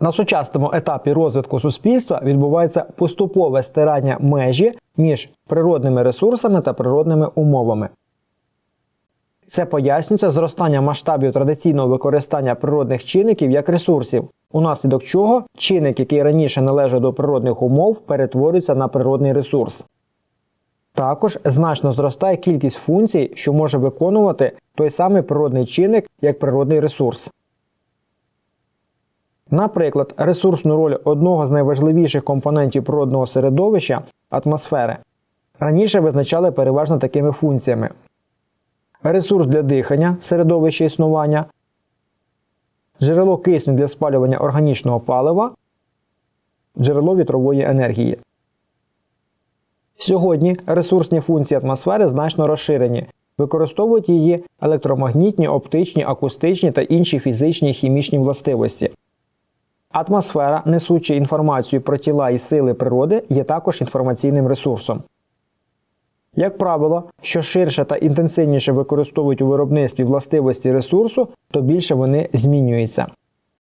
На сучасному етапі розвитку суспільства відбувається поступове стирання межі між природними ресурсами та природними умовами. Це пояснюється зростанням масштабів традиційного використання природних чинників як ресурсів, унаслідок чого чинник, який раніше належав до природних умов, перетворюється на природний ресурс. Також значно зростає кількість функцій, що може виконувати той самий природний чинник як природний ресурс. Наприклад, ресурсну роль одного з найважливіших компонентів природного середовища атмосфери раніше визначали переважно такими функціями: ресурс для дихання, середовище існування, джерело кисню для спалювання органічного палива, джерело вітрової енергії. Сьогодні ресурсні функції атмосфери значно розширені. Використовують її електромагнітні, оптичні, акустичні та інші фізичні і хімічні властивості. Атмосфера, несучи інформацію про тіла і сили природи, є також інформаційним ресурсом. Як правило, що ширше та інтенсивніше використовують у виробництві властивості ресурсу, то більше вони змінюються.